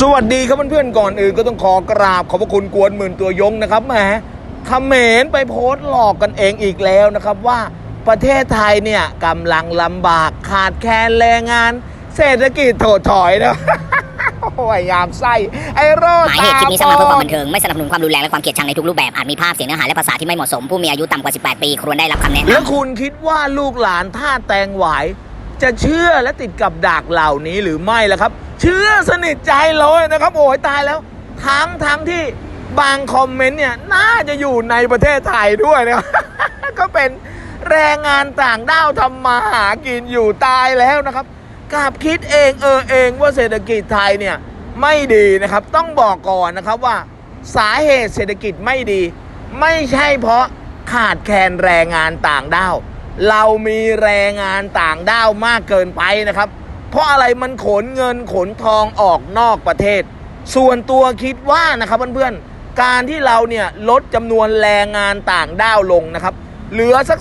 สวัสดีครับเพื่อนๆก่อนอื่นก็ต้องขอกราบขอบพระคุณกวนหมื่นตัวยงนะครับแหมเขมรไปโพสต์หลอกกันเองอีกแล้วนะครับว่าประเทศไทยเนี่ยกำลังลำบากขาดแคลนแรงงาน เศรษฐกิจโถดถอยนะโอ้ยยามไส้ไอ้โรดหมายเหตุคลิปนี้สร้างมาเพื่อความบันเทิงไม่สนับสนุนความรุนแรงและความเกลียดชังในทุกรูปแบบอาจมีภาพเสียงเนื้อหาและภาษาที่ไม่เหมาะสมผู้มีอายุต่ำกว่า 18 ปีควรได้รับคำแนะนำแล้วคุณคิดว่าลูกหลานท่าแตงหวาย จะเชื่อและติดกับดักเหล่านี้หรือไม่ล่ะครับ เชื่อสนิทใจเลยนะครับ โอ้ยตายแล้วทั้งทั้งที่บางคอมเมนต์เนี่ยน่าจะอยู่ในประเทศไทยด้วยนะครับก็เป็นแรงงานต่างด้าวทำมาหากินอยู่ตายแล้วนะครับกลับคิดเองเออเองว่าเศรษฐกิจไทยเนี่ยไม่ดีนะครับ ต้องบอกก่อนนะครับว่าสาเหตุเศรษฐกิจไม่ดี ไม่ใช่เพราะขาดแคลนแรงงานต่างด้าว เรามีแรงงานต่างด้าวมากเกินไปนะครับ เพราะอะไรมันขนเงินขนทองออกนอกประเทศ ส่วนตัวคิดว่านะครับเพื่อนๆการที่เราเนี่ยลดจำนวนแรงงานต่างด้าวลงนะครับ เหลือสัก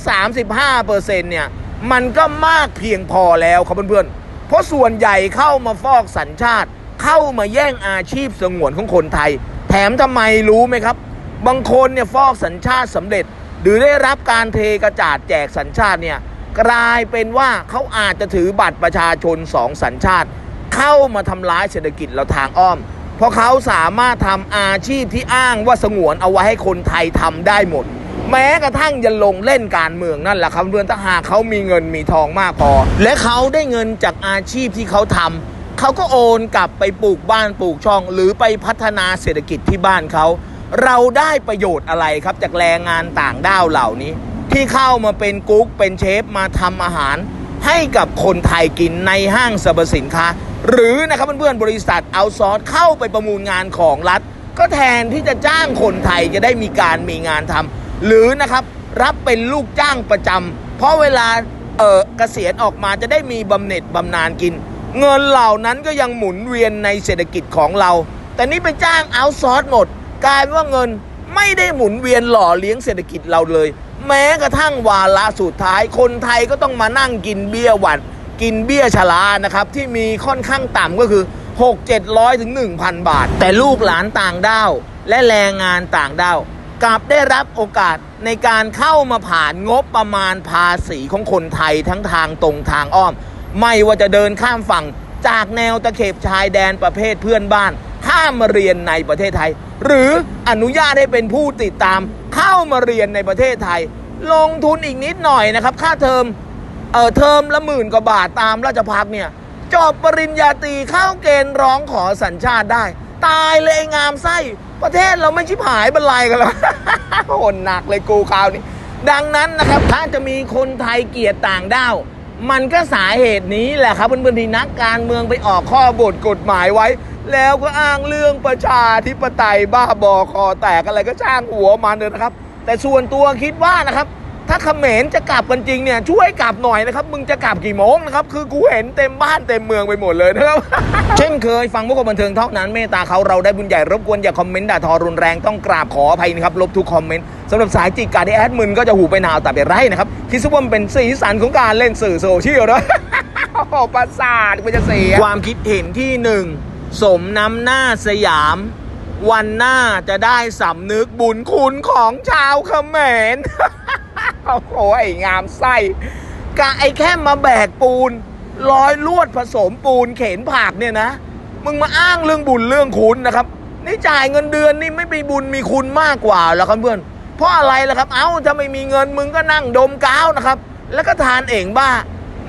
35%เนี่ยมันก็มากเพียงพอแล้วครับเพื่อนๆ เพราะส่วนใหญ่เข้ามาฟอกสัญชาติ เข้ามาแย่งอาชีพสงวนของคนไทย แถมทำไมรู้ไหมครับ บางคนเนี่ยฟอกสัญชาติสำเร็จ หรือได้รับการเทกระจาดแจกสัญชาติเนี่ยกลายเป็นว่าเขาอาจจะถือบัตรประชาชนสองสัญชาติ เข้ามาทำร้ายเศรษฐกิจเราทางอ้อม เพราะเขาสามารถทำอาชีพที่อ้างว่าสงวนเอาไว้ให้คนไทยทำได้หมด แม้กระทั่งจะลงเล่นการเมืองนั่นแหละครับเพื่อนถ้าหากเขามีเงินมีทองมากพอ และเขาได้เงินจากอาชีพที่เขาทำเขาก็โอนกลับไปปลูกบ้านปลูกช่อง หรือไปพัฒนาเศรษฐกิจที่บ้านเขา เราได้ประโยชน์อะไรครับจากแรงงานต่างด้าวเหล่านี้ ที่เข้ามาเป็นกุ๊กเป็นเชฟมาทำอาหาร ให้กับคนไทยกินในห้างสรรพสินค้า หรือนะครับเพื่อนๆบริษัทเอาซอร์สเข้าไปประมูลงานของรัฐ ก็แทนที่จะจ้างคนไทยจะได้มีการมีงานทำหรือนะครับรับเป็นลูกจ้างประจำเพราะเวลาเออเกษียณออกมาจะได้มีบำเหน็จบำนาญกิน เงินเหล่านั้นก็ยังหมุนเวียนในเศรษฐกิจของเรา แต่นี่ไปจ้างเอาซอร์สหมด กลายว่าเงินไม่ได้หมุนเวียนหล่อเลี้ยงเศรษฐกิจเราเลย แม้กระทั่งวาระสุดท้ายคนไทยก็ต้องมานั่งกินเบี้ยหวัด กินเบี้ยชรานะครับ ที่มีค่อนข้างต่ำก็คือ 6 700ถึง1,000 บาท แต่ลูกหลานต่างด้าวและแรงงานต่างด้าวกลับได้รับโอกาสในการเข้ามาผ่านงบประมาณภาษีของคนไทยทั้งทางตรงทางอ้อม ไม่ว่าจะเดินข้ามฝั่งจากแนวตะเข็บชายแดนประเภทเพื่อนบ้าน ข้ามมาเรียนในประเทศไทย หรืออนุญาตให้เป็นผู้ติดตามเข้ามาเรียนในประเทศไทย ลงทุนอีกนิดหน่อยนะครับ ค่าเทอมเออเทอมละหมื่นกว่าบาทตามราชพักเนี่ยจบปริญญาตรีเข้าเกณฑ์ร้องขอสัญชาติได้ ตายเลยงามไส้ ประเทศเราไม่ชิบหายบรรลัยกันแล้วโหนหนักเลยกูคราวนี้ดังนั้นนะครับถ้าจะมีคนไทยเกลียดต่างด้าวมันก็สาเหตุนี้แหละครับเพื่อนๆที่นักการเมืองไปออกข้อบทกฎหมายไว้ แล้วก็อ้างเรื่องประชาธิปไตยบ้าบอคอแตกอะไรก็ช่างหัวมันเลยนะครับ แต่ส่วนตัวคิดว่านะครับ ถ้าเขมรจะกลับกันจริงเนี่ยช่วยกลับหน่อยนะครับ มึงจะกลับกี่โมงนะครับ คือกูเห็นเต็มบ้านเต็มเมืองไปหมดเลยนะครับ เช่นเคยฟังพวกคนบันเทิงเท่านั้นเมตตาเขาเราได้บุญใหญ่รบกวนอย่าคอมเมนต์ด่าทอรุนแรงต้องกราบขออภัยนะครับลบทุกคอมเมนต์สำหรับสายจิกการที่แอดมินก็จะหูไปหนาวแต่เป็นไรนะครับคิดซะว่ามันเป็นสีสันของการเล่นสื่อโซเชียลนะประสาทมันจะเสียความคิดเห็นที่หนึ่ง สมน้ำหน้าสยาม วันหน้าจะได้สำนึกบุญคุณของชาวเขมรโอ้โหไอ้งามไส้กะไอ้แค่มาแบกปูนร้อยลวดผสมปูนเข็นผักเนี่ยนะ มึงมาอ้างเรื่องบุญเรื่องคุณนะครับนี่จ่ายเงินเดือนนี่ไม่มีบุญมีคุณมากกว่าแล้วครับเพื่อน เพราะอะไรล่ะครับ เอ้าถ้าไม่มีเงินมึงก็นั่งดมกาวนะครับ แล้วก็ทานเองบ้า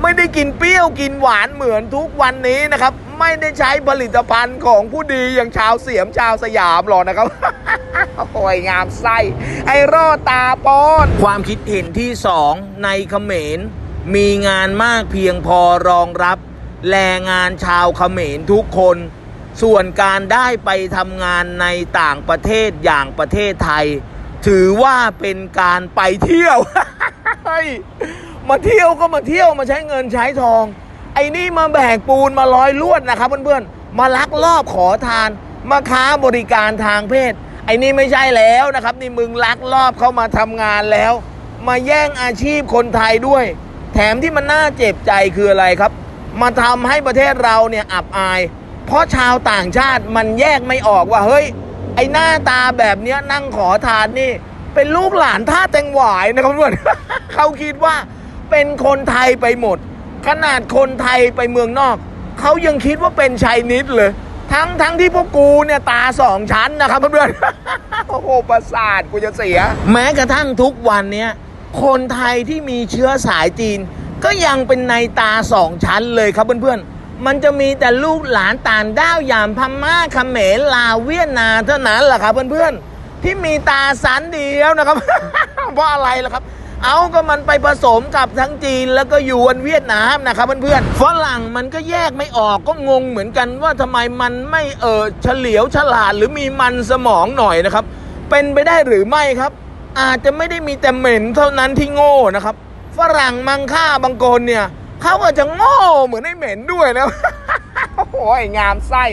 ไม่ได้กินเปรี้ยวกินหวานเหมือนทุกวันนี้นะครับ ไม่ได้ใช้ผลิตภัณฑ์ของผู้ดีอย่างชาวเสียมชาวสยามหรอกนะครับโอ้ยงามไส้ไอรอดตาปอนความคิดเห็นที่สองในเขมรมีงานมากเพียงพอรองรับแรงงานชาวเขมรทุกคน ส่วนการได้ไปทำงานในต่างประเทศอย่างประเทศไทย ถือว่าเป็นการไปเที่ยวมาเที่ยวก็มาเที่ยวมาใช้เงินใช้ทอง ไอ้นี่มาแบกปูนมาร้อยลวดนะครับเพื่อนๆ มาลักลอบขอทาน มาค้าบริการทางเพศ ไอ้นี่ไม่ใช่แล้วนะครับ นี่มึงลักลอบเข้ามาทำงานแล้ว มาแย่งอาชีพคนไทยด้วย แถมที่มันน่าเจ็บใจคืออะไรครับ มาทำให้ประเทศเราเนี่ยอับอาย เพราะชาวต่างชาติมันแยกไม่ออกว่าเฮ้ย ไอ้หน้าตาแบบเนี้ยนั่งขอทานนี่ เป็นลูกหลานท่าแตงหวายนะครับเพื่อนเขาคิดว่าเป็นคนไทยไปหมด ขนาดคนไทยไปเมืองนอก เขายังคิดว่าเป็นชายนิดเลย ทั้งทั้งที่พวกกูเนี่ยตาสองชั้นนะครับเพื่อนๆ โอ้โหประสาทกูจะเสีย แม้กระทั่งทุกวันเนี้ยคนไทยที่มีเชื้อสายจีน ก็ยังเป็นในตาสองชั้นเลยครับเพื่อนๆ มันจะมีแต่ลูกหลานต่างด้าวอย่างพม่าเขมรลาวเวียดนามเท่านั้นแหละครับเพื่อนๆ ที่มีตาสันเดียวนะครับ เพราะอะไรล่ะครับ เอาก็มันไปผสมกับทั้งจีนแล้วก็ยวนเวียดนามนะครับเพื่อนๆฝรั่งมันก็แยกไม่ออกก็งงเหมือนกันว่าทำไมมันไม่เออเฉลียวฉลาดหรือมีมันสมองหน่อยนะครับ เป็นไปได้หรือไม่ครับ อาจจะไม่ได้มีแต่เหม็นเท่านั้นที่โง่นะครับ ฝรั่งมังค่าบางคนเนี่ยเขาอาจจะโง่เหมือนไอ้เหม็นด้วยนะโอ้ยงามไส้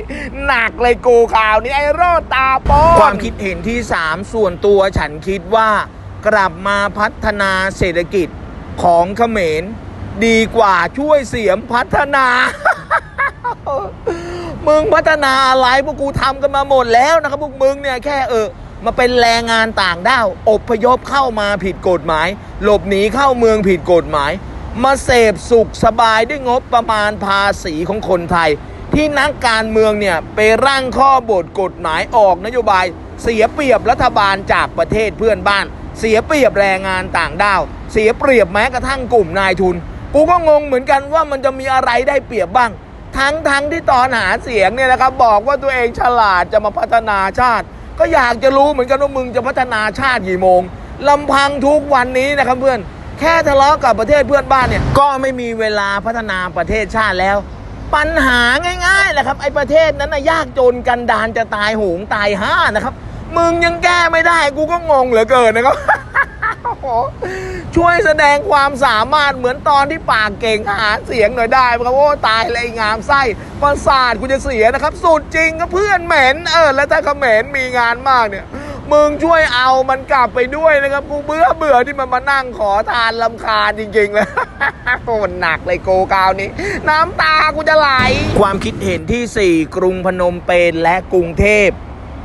หนักเลยกูข่าวนี้ไอ้โรดตาปนความคิดเห็นที่ 3 ส่วนตัวฉันคิดว่า กลับมาพัฒนาเศรษฐกิจของเขมร ดีกว่าช่วยเสียมพัฒนา มึงพัฒนาอะไรพวกกูทำกันมาหมดแล้วนะครับพวกมึงเนี่ยแค่เออมาเป็นแรงงานต่างด้าวอบพยพเข้ามาผิดกฎหมาย หลบหนีเข้าเมืองผิดกฎหมาย มาเสพสุขสบายด้วยงบประมาณภาษีของคนไทย ที่นักการเมืองเนี่ยไปร่างข้อบทกฎหมายออกนโยบาย เสียเปรียบรัฐบาลจากประเทศเพื่อนบ้าน เสียเปรียบแรงงานต่างด้าว เสียเปรียบแม้กระทั่งกลุ่มนายทุน กูก็งงเหมือนกันว่ามันจะมีอะไรได้เปรียบบ้าง ทั้งทั้งที่ตอนหาเสียงเนี่ยนะครับบอกว่าตัวเองฉลาดจะมาพัฒนาชาติ ก็อยากจะรู้เหมือนกันว่ามึงจะพัฒนาชาติกี่โมงลำพังทุกวันนี้นะครับเพื่อน แค่ทะเลาะกับประเทศเพื่อนบ้านเนี่ยก็ไม่มีเวลาพัฒนาประเทศชาติแล้ว ปัญหาง่ายๆแหละครับไอ้ประเทศนั้นนะยากจนกันดานจะตายโหงตายห้านะครับ มึงยังแก้ไม่ได้ กูก็งงเหลือเกินนะครับช่วยแสดงความสามารถเหมือนตอนที่ปากเก่งหาเสียงหน่อยได้ไหมครับโอ้ตายเลยงามไส้ประสาทกูจะเสียนะครับ สุดจริงก็เพื่อนเหม็นเออแล้วถ้าเขมรมีงานมากเนี่ยมึงช่วยเอามันกลับไปด้วยนะครับกูเบื่อเบื่อที่มันมานั่งขอทานลำคาญจริงๆเลยโอ้หนักเลยโกกาวนี้ น้ำตากูจะไหล ความคิดเห็นที่ 4 กรุงพนมเปญและกรุงเทพ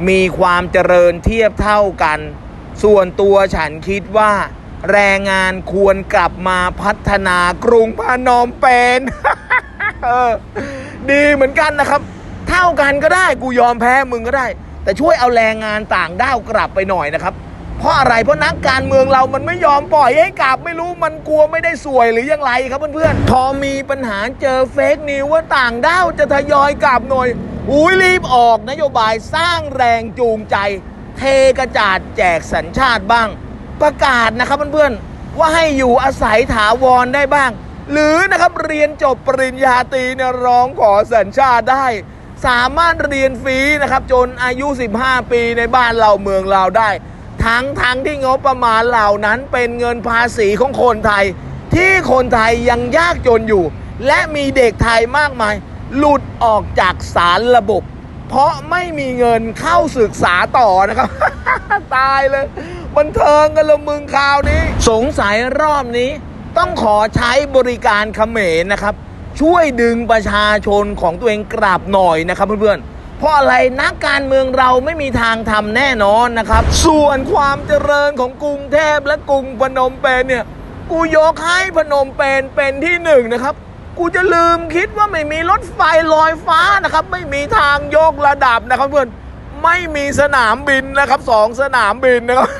มีความเจริญเทียบเท่ากัน ส่วนตัวฉันคิดว่า แรงงานควรกลับมาพัฒนากรุงพนมเปญดีเหมือนกันนะครับ เท่ากันก็ได้กูยอมแพ้มึงก็ได้ แต่ช่วยเอาแรงงานต่างด้าวกลับไปหน่อยนะครับ เพราะอะไรเพราะนักการเมืองเรามันไม่ยอมปล่อยให้กลับไม่รู้มันกลัวไม่ได้สวยหรือยังไรครับเพื่อนๆพอมีปัญหาเจอเฟกนิวว่าต่างด้าวจะทยอยกลับหน่อย อุ้ยรีบออกนโยบายสร้างแรงจูงใจ เทกระจาดแจกสัญชาติบ้าง ประกาศนะครับเพื่อนๆว่าให้อยู่อาศัยถาวรได้บ้าง หรือนะครับเรียนจบปริญญาตรีเนี่ยร้องขอสัญชาติได้ สามารถเรียนฟรีนะครับจนอายุ 15 ปีในบ้านเราเมืองเราได้ ทั้งทั้งที่งบประมาณเหล่านั้นเป็นเงินภาษีของคนไทย ที่คนไทยยังยากจนอยู่ และมีเด็กไทยมากมาย หลุดออกจากสารระบบ เพราะไม่มีเงินเข้าศึกษาต่อนะครับ ตายเลย บันเทิงกันละมึงคราวนี้ สงสัยรอบนี้ต้องขอใช้บริการเขมรนะครับ ช่วยดึงประชาชนของตัวเองกลับหน่อยนะครับเพื่อนๆเพราะอะไรนักการเมืองเราไม่มีทางทำแน่นอนนะครับ ส่วนความเจริญของกรุงเทพและกรุงพนมเปญเนี่ย กูยกให้พนมเปญเป็นที่หนึ่งนะครับ กูจะลืมคิดว่าไม่มีรถไฟลอยฟ้านะครับ ไม่มีทางโยกระดับนะครับเพื่อนไม่มีสนามบินนะครับสองสนามบินนะครับ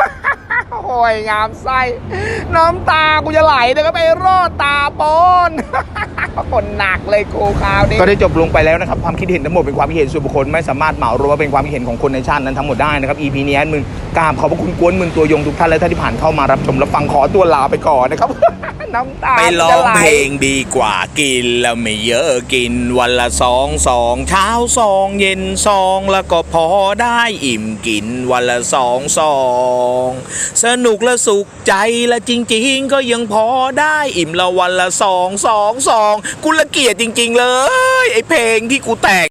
โอ้ยงามไส้น้ำตากูจะไหลนะครับไปรอดตาปอน คนหนักเลยกูคราวนี้ก็ได้จบลงไปแล้วนะครับความคิดเห็นทั้งหมดเป็นความคิดเห็นส่วนบุคคลไม่สามารถเหมารวมว่าเป็นความคิดเห็นของคนในชาตินั้นทั้งหมดได้นะครับ EP นี้มึงกราบขอบพระคุณกวนมึงตัวยงทุกท่านและท่านที่ผ่านเข้ามารับชมและฟังขอตัวลาไปก่อนนะครับน้ำตาไปร้อจะงไหลเพลงดีกว่ากินแล้วไม่เยอะกินวันละสองสองเช้าสองเย็นสองแล้วก็พอได้อิ่มกินวันละสองสองสนุกและสุขใจและจริง ๆ ก็ยังพอได้อิ่มละวันละสองสองสองกูละเกียดจริง ๆ เลย ไอเพลงที่กูแต่ง